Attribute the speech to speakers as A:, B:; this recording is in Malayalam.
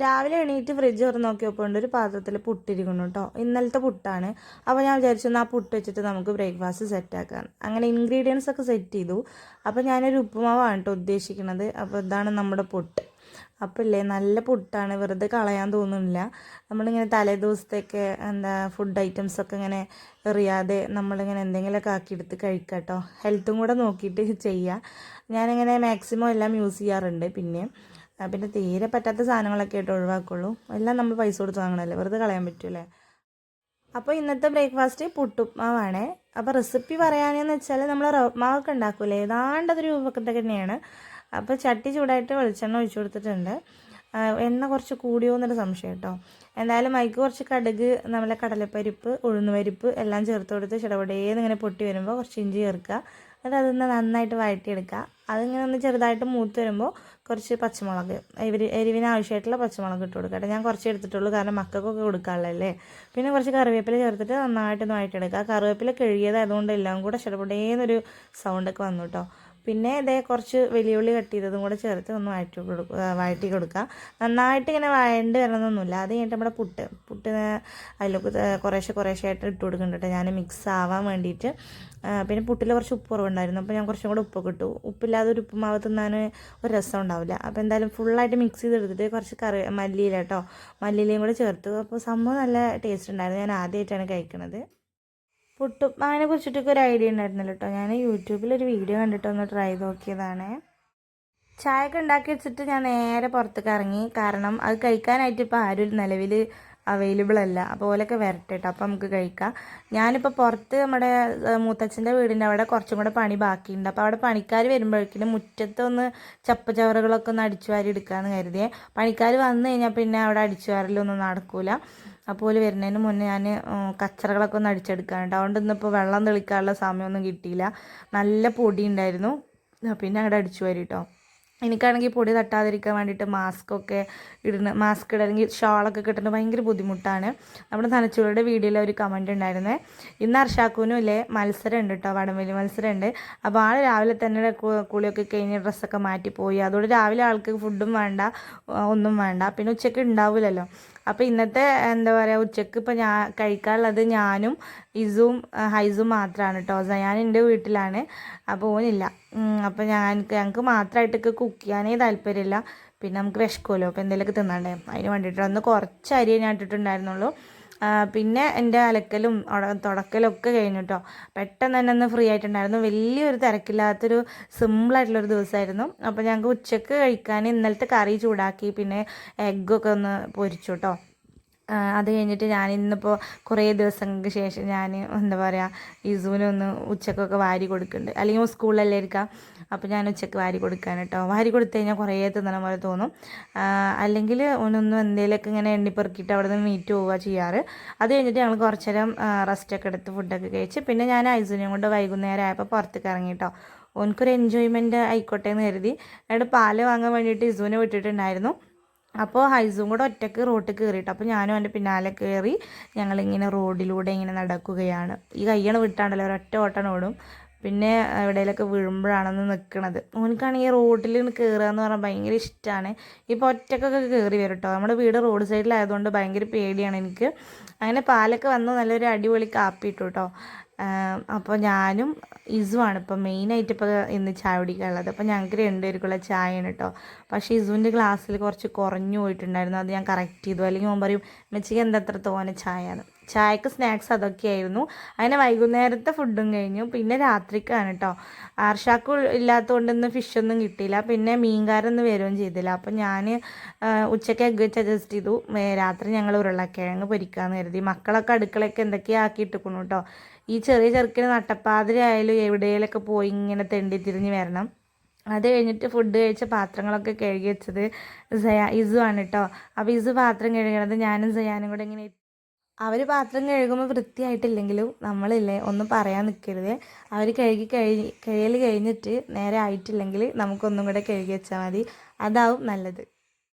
A: രാവിലെ എണീറ്റ് ഫ്രിഡ്ജ് തുറന്ന് നോക്കിയപ്പോൾ ഉണ്ട് ഒരു പാത്രത്തിൽ പുട്ടിരിക്കുന്നു കേട്ടോ ഇന്നലത്തെ പുട്ടാണ്. അപ്പോൾ ഞാൻ വിചാരിച്ചു ആ പുട്ട് വെച്ചിട്ട് നമുക്ക് ബ്രേക്ക്ഫാസ്റ്റ് സെറ്റാക്കാം അങ്ങനെ ഇൻഗ്രീഡിയൻസ് ഒക്കെ സെറ്റ് ചെയ്തു. അപ്പോൾ ഞാനൊരു ഉപ്പുമാവാണ് കേട്ടോ ഉദ്ദേശിക്കുന്നത്. അപ്പോൾ ഇതാണ് നമ്മുടെ പുട്ട്. അപ്പോൾ ഇല്ലേ നല്ല പുട്ടാണ്. വെറുതെ കളയാൻ തോന്നുന്നില്ല. നമ്മളിങ്ങനെ തലേ ദിവസത്തേക്ക് എന്താ ഫുഡ് ഐറ്റംസ് ഒക്കെ ഇങ്ങനെ എറിയാതെ നമ്മളിങ്ങനെ എന്തെങ്കിലുമൊക്കെ ആക്കിയെടുത്ത് കഴിക്കാം കേട്ടോ ഹെൽത്തും കൂടെ നോക്കിയിട്ട് ചെയ്യുക ഞാനിങ്ങനെ മാക്സിമം എല്ലാം യൂസ് ചെയ്യാറുണ്ട്. പിന്നെ പിന്നെ തീരെ പറ്റാത്ത സാധനങ്ങളൊക്കെ ആയിട്ട് ഒഴിവാക്കുള്ളൂ. എല്ലാം നമ്മൾ പൈസ കൊടുത്ത് വാങ്ങണമല്ലേ വെറുതെ കളയാൻ പറ്റൂലേ അപ്പോൾ ഇന്നത്തെ ബ്രേക്ക്ഫാസ്റ്റ് പുട്ടുപ്മാവാണ് അപ്പോൾ റെസിപ്പി പറയാനെന്ന് വെച്ചാൽ നമ്മൾ റവ്മാവൊക്കെ ഉണ്ടാക്കൂലേ? ഏതാണ്ട് അതൊരു രൂപക്കത്തെ തന്നെയാണ് അപ്പോൾ ചട്ടി ചൂടായിട്ട് വെളിച്ചെണ്ണ ഒഴിച്ചു കൊടുത്തിട്ടുണ്ട്. എണ്ണ കുറച്ച് കൂടിയോ എന്നൊരു സംശയം കേട്ടോ. എന്തായാലും അതിക്ക് കുറച്ച് കടുക് നമ്മളെ കടലപ്പരിപ്പ് ഉഴുന്നുപരിപ്പ് എല്ലാം ചേർത്ത് കൊടുത്ത് ചിടപടേന്ന് ഇങ്ങനെ പൊട്ടി വരുമ്പോൾ കുറച്ച് ഇഞ്ചി ചേർക്കുക. എന്നിട്ട് അതൊന്ന് നന്നായിട്ട് വഴറ്റിയെടുക്കുക. അതിങ്ങനെ ഒന്ന് ചെറുതായിട്ട് മൂത്ത് വരുമ്പോൾ കുറച്ച് പച്ചമുളക് എരി എരിവിന് ആവശ്യമായിട്ടുള്ള പച്ചമുളക് ഇട്ട് കൊടുക്കട്ടെ ഞാൻ കുറച്ച് എടുത്തിട്ടുള്ളൂ കാരണം മക്കൾക്കൊക്കെ കൊടുക്കാനുള്ളതല്ലേ. പിന്നെ കുറച്ച് കറിവേപ്പില ചേർത്തിട്ട് നന്നായിട്ടൊന്ന് വഴറ്റിയെടുക്കുക. കറിവേപ്പില കഴുകിയതായതുകൊണ്ട് എല്ലാം കൂടെ ചിടപടേന്നൊരു സൗണ്ടൊക്കെ വന്നു കേട്ടോ. പിന്നെ ഇതേ കുറച്ച് വെല്ലുവിളി കട്ട് ചെയ്തതും കൂടെ ചേർത്ത് ഒന്ന് വഴറ്റി കൊടുക്കുക വഴറ്റി കൊടുക്കുക നന്നായിട്ട് ഇങ്ങനെ വഴണ്ട് വരണമെന്നൊന്നുമില്ല അത് കഴിഞ്ഞിട്ട് നമ്മുടെ പുട്ട്. പുട്ട് അതിലേക്ക് കുറേശ്ശെ കുറേശ്ശെ ആയിട്ട് ഇട്ട് കൊടുക്കുന്നുണ്ട് ഞാൻ മിക്സ് ആവാൻ വേണ്ടിയിട്ട് പിന്നെ പുട്ടിൽ കുറച്ച് ഉപ്പ് കുറവുണ്ടായിരുന്നു. അപ്പോൾ ഞാൻ കുറച്ചും കൂടെ ഉപ്പ് ഇട്ടു. ഉപ്പില്ലാതെ ഒരു ഉപ്പുമാവ് തിന്നാൻ ഒരു രസം ഉണ്ടാവില്ല. അപ്പോൾ എന്തായാലും ഫുള്ളായിട്ട് മിക്സ് ചെയ്തെടുത്തിട്ട് കുറച്ച് കറി മല്ലിയില കേട്ടോ. മല്ലിയിലയും കൂടെ ചേർത്തു. അപ്പോൾ സംഭവം നല്ല ടേസ്റ്റ് ഉണ്ടായിരുന്നു. ഞാൻ ആദ്യമായിട്ടാണ് കഴിക്കുന്നത് പുട്ടുപ്പാവിനെ കുറിച്ചിട്ടൊക്കെ ഒരു ഐഡിയ ഉണ്ടായിരുന്നില്ല കേട്ടോ ഞാൻ യൂട്യൂബിൽ ഒരു വീഡിയോ കണ്ടിട്ട് ഒന്ന് ട്രൈ നോക്കിയതാണ്. ചായ ഒക്കെ ഉണ്ടാക്കി വെച്ചിട്ട് ഞാൻ നേരെ പുറത്തേക്ക് ഇറങ്ങി. കാരണം അത് കഴിക്കാനായിട്ട് ഇപ്പോൾ ആരും നിലവിൽ അവൈലബിൾ അല്ല. അപ്പോൾ ഓലൊക്കെ വരട്ടെ കേട്ടോ അപ്പോൾ നമുക്ക് കഴിക്കാം. ഞാനിപ്പോൾ പുറത്ത് നമ്മുടെ മൂത്തച്ഛന്റെ വീടിന്റെ അവിടെ കുറച്ചും കൂടെ പണി ബാക്കിയുണ്ട്. അപ്പോൾ അവിടെ പണിക്കാർ വരുമ്പോഴേക്കും മുറ്റത്തൊന്ന് ചപ്പച്ചവറുകളൊക്കെ ഒന്ന് അടിച്ചു വാരി എടുക്കാമെന്ന് കരുതിയേ. പണിക്കാർ വന്നു കഴിഞ്ഞാൽ പിന്നെ അവിടെ അടിച്ചു വാരലൊന്നും നടക്കൂല. അപ്പോൾ വരുന്നതിന് മുന്നേ ഞാൻ കച്ചറകളൊക്കെ ഒന്ന് അടിച്ചെടുക്കാനുണ്ട് അതുകൊണ്ട് ഇന്നിപ്പോൾ വെള്ളം തെളിക്കാനുള്ള സമയമൊന്നും കിട്ടിയില്ല. നല്ല പൊടി ഉണ്ടായിരുന്നു. പിന്നെ അവിടെ അടിച്ചു വരും കേട്ടോ എനിക്കാണെങ്കിൽ പൊടി തട്ടാതിരിക്കാൻ വേണ്ടിയിട്ട് മാസ്കൊക്കെ ഇടുന്ന മാസ്ക് ഇടണമെങ്കിൽ ഷാളൊക്കെ കിട്ടുന്നത് ഭയങ്കര ബുദ്ധിമുട്ടാണ്. നമ്മുടെ നനച്ചുകളുടെ വീഡിയോയിൽ ഒരു കമന്റ് ഉണ്ടായിരുന്നേ. ഇന്ന് അർഷാക്കൂനും ഇല്ലേ മത്സരം ഉണ്ട് കേട്ടോ വടംവലി മത്സരം ഉണ്ട് അപ്പോൾ ആൾ രാവിലെ തന്നെ കുളിയൊക്കെ കഴിഞ്ഞ് ഡ്രസ്സൊക്കെ മാറ്റി പോയി അതുകൊണ്ട് രാവിലെ ആൾക്ക് ഫുഡും വേണ്ട ഒന്നും വേണ്ട. പിന്നെ ഉച്ചയ്ക്ക് ഉണ്ടാവില്ലല്ലോ അപ്പോൾ ഇന്നത്തെ എന്താ പറയുക ഉച്ചയ്ക്ക് ഇപ്പോൾ ഞാൻ കഴിക്കാനുള്ളത് ഞാനും ഇസും ഹൈസും മാത്രമാണ് കേട്ടോ ഞാൻ എന്റെ വീട്ടിലാണ്. അപ്പോൾ ഓനില്ല. അപ്പോൾ ഞാൻ ഞങ്ങൾക്ക് മാത്രമായിട്ടൊക്കെ കുക്ക് ചെയ്യാനേ താല്പര്യമില്ല പിന്നെ നമുക്ക് വിശക്കുമല്ലോ അപ്പോൾ എന്തെങ്കിലുമൊക്കെ തിന്നണ്ടേ. അതിന് വേണ്ടിയിട്ട് ഒന്ന് കുറച്ച് അരി ഞാൻ ഇട്ടിട്ടുണ്ടായിരുന്നുള്ളൂ. പിന്നെ എന്റെ അലക്കലും തുടക്കലൊക്കെ കഴിഞ്ഞു കേട്ടോ പെട്ടെന്ന് തന്നെ ഒന്ന് ഫ്രീ ആയിട്ടുണ്ടായിരുന്നു. വലിയൊരു തിരക്കില്ലാത്തൊരു സിമ്പിളായിട്ടുള്ളൊരു ദിവസമായിരുന്നു അപ്പോൾ ഞങ്ങൾക്ക് ഉച്ചയ്ക്ക് കഴിക്കാൻ ഇന്നലത്തെ കറി ചൂടാക്കി പിന്നെ എഗ്ഗൊക്കെ ഒന്ന് പൊരിച്ചു കേട്ടോ അത് കഴിഞ്ഞിട്ട് ഞാൻ ഇന്നിപ്പോൾ കുറേ ദിവസങ്ങൾക്ക് ശേഷം ഞാൻ എന്താ പറയുക ഇസുവിന് ഒന്ന് ഉച്ചക്കൊക്കെ വാരി കൊടുക്കുന്നുണ്ട് അല്ലെങ്കിൽ സ്കൂളിലല്ലേ ഇരിക്കാം. അപ്പോൾ ഞാൻ ഉച്ചയ്ക്ക് വാരി കൊടുക്കാൻ കേട്ടോ വാരി കൊടുത്തു കഴിഞ്ഞാൽ കുറേ തിന്നണ പോലെ തോന്നും. അല്ലെങ്കിൽ ഒന്നൊന്നും എന്തെങ്കിലുമൊക്കെ ഇങ്ങനെ എണ്ണിപ്പെറുക്കിയിട്ട് അവിടെ നിന്ന് മീറ്റ് പോവുക ചെയ്യാറ്. അത് കഴിഞ്ഞിട്ട് ഞങ്ങൾ കുറച്ച് നേരം റെസ്റ്റൊക്കെ എടുത്ത് ഫുഡൊക്കെ കഴിച്ച് പിന്നെ ഞാൻ ഐസുവിനെയും കൊണ്ട് വൈകുന്നേരം ആയപ്പോൾ പുറത്തേക്ക് ഇറങ്ങി കേട്ടോ ഓനക്കൊരു എൻജോയ്മെന്റ് ആയിക്കോട്ടെ എന്ന് കരുതി. എന്നിട്ട് പാൽ വാങ്ങാൻ വേണ്ടിയിട്ട് ഇസുവിനെ വിട്ടിട്ടുണ്ടായിരുന്നു. അപ്പോൾ ഹൈസും കൂടെ ഒറ്റയ്ക്ക് റോട്ടിൽ കയറിയിട്ട് അപ്പോൾ ഞാനും എന്റെ പിന്നാലെ കയറി ഞങ്ങളിങ്ങനെ റോഡിലൂടെ ഇങ്ങനെ നടക്കുകയാണ്. ഈ കയ്യാണ് വിട്ടാണ്ടല്ലോ ഒരൊറ്റ ഓട്ടം ഓടും. പിന്നെ എവിടെയെങ്കിലൊക്കെ വീഴുമ്പോഴാണെന്ന് നിൽക്കണത് ഈ റോഡിൽ കയറുക എന്ന് പറഞ്ഞാൽ ഭയങ്കര ഇഷ്ടമാണ് ഇപ്പോൾ ഒറ്റക്കൊക്കെ കയറി വരും കേട്ടോ നമ്മുടെ വീട് റോഡ് സൈഡിലായതുകൊണ്ട് ഭയങ്കര പേടിയാണ് എനിക്ക്. അങ്ങനെ പാലൊക്കെ വന്ന് നല്ലൊരു അടിപൊളി കാപ്പി ഇട്ടു കേട്ടോ അപ്പോൾ ഞാനും ഇസുവാണ് ഇപ്പോൾ മെയിനായിട്ട് ഇപ്പോൾ ഇന്ന് ചായ കുടിക്കാനുള്ളത്. അപ്പോൾ ഞങ്ങൾക്ക് രണ്ടുപേർക്കുള്ള ചായയാണ് കേട്ടോ പക്ഷേ ഇസുവിന്റെ ഗ്ലാസ്സിൽ കുറച്ച് കുറഞ്ഞു പോയിട്ടുണ്ടായിരുന്നു. അത് ഞാൻ കറക്റ്റ് ചെയ്തു. അല്ലെങ്കിൽ ഞാൻ പറയും മെച്ചിക്ക് എന്താ അത്ര തോനെ ചായ? ചായക്ക് സ്നാക്സ് അതൊക്കെയായിരുന്നു. അങ്ങനെ വൈകുന്നേരത്തെ ഫുഡും കഴിഞ്ഞു. പിന്നെ രാത്രിക്കാണ് കേട്ടോ ആർഷാക്ക് ഇല്ലാത്തതുകൊണ്ട് ഇന്ന് ഫിഷൊന്നും കിട്ടിയില്ല. പിന്നെ മീൻകാരൊന്നും വരികയും ചെയ്തില്ല. അപ്പം ഞാൻ ഉച്ചയ്ക്ക് എഗ് വെച്ച് അഡ്ജസ്റ്റ് ചെയ്തു. രാത്രി ഞങ്ങൾ ഉരുളക്കിഴങ്ങ് പൊരിക്കാമെന്ന് കരുതി. മക്കളൊക്കെ അടുക്കളയൊക്കെ എന്തൊക്കെയാ ആക്കി ഇട്ടുക്കുന്നു കേട്ടോ ഈ ചെറിയ ചെറുക്കിന് നട്ടപ്പാതിരായാലും എവിടെയെങ്കിലൊക്കെ പോയി ഇങ്ങനെ തെണ്ടി തിരിഞ്ഞ് വരണം. അത് കഴിഞ്ഞിട്ട് ഫുഡ് കഴിച്ച പാത്രങ്ങളൊക്കെ കഴുകി വെച്ചത് സയാ ഇസു ആണ് കേട്ടോ അപ്പോൾ ഇസു പാത്രം കഴുകണത് ഞാനും സയാനും കൂടെ ഇങ്ങനെ അവർ പാത്രം കഴുകുമ്പോൾ വൃത്തിയായിട്ടില്ലെങ്കിലും നമ്മളില്ലേ ഒന്നും പറയാൻ നിൽക്കരുത് അവർ കഴുകി കഴി കഴിയൽ കഴിഞ്ഞിട്ട് നേരെ ആയിട്ടില്ലെങ്കിൽ നമുക്കൊന്നും കൂടെ കഴുകി വെച്ചാൽ മതി. അതാവും നല്ലത്.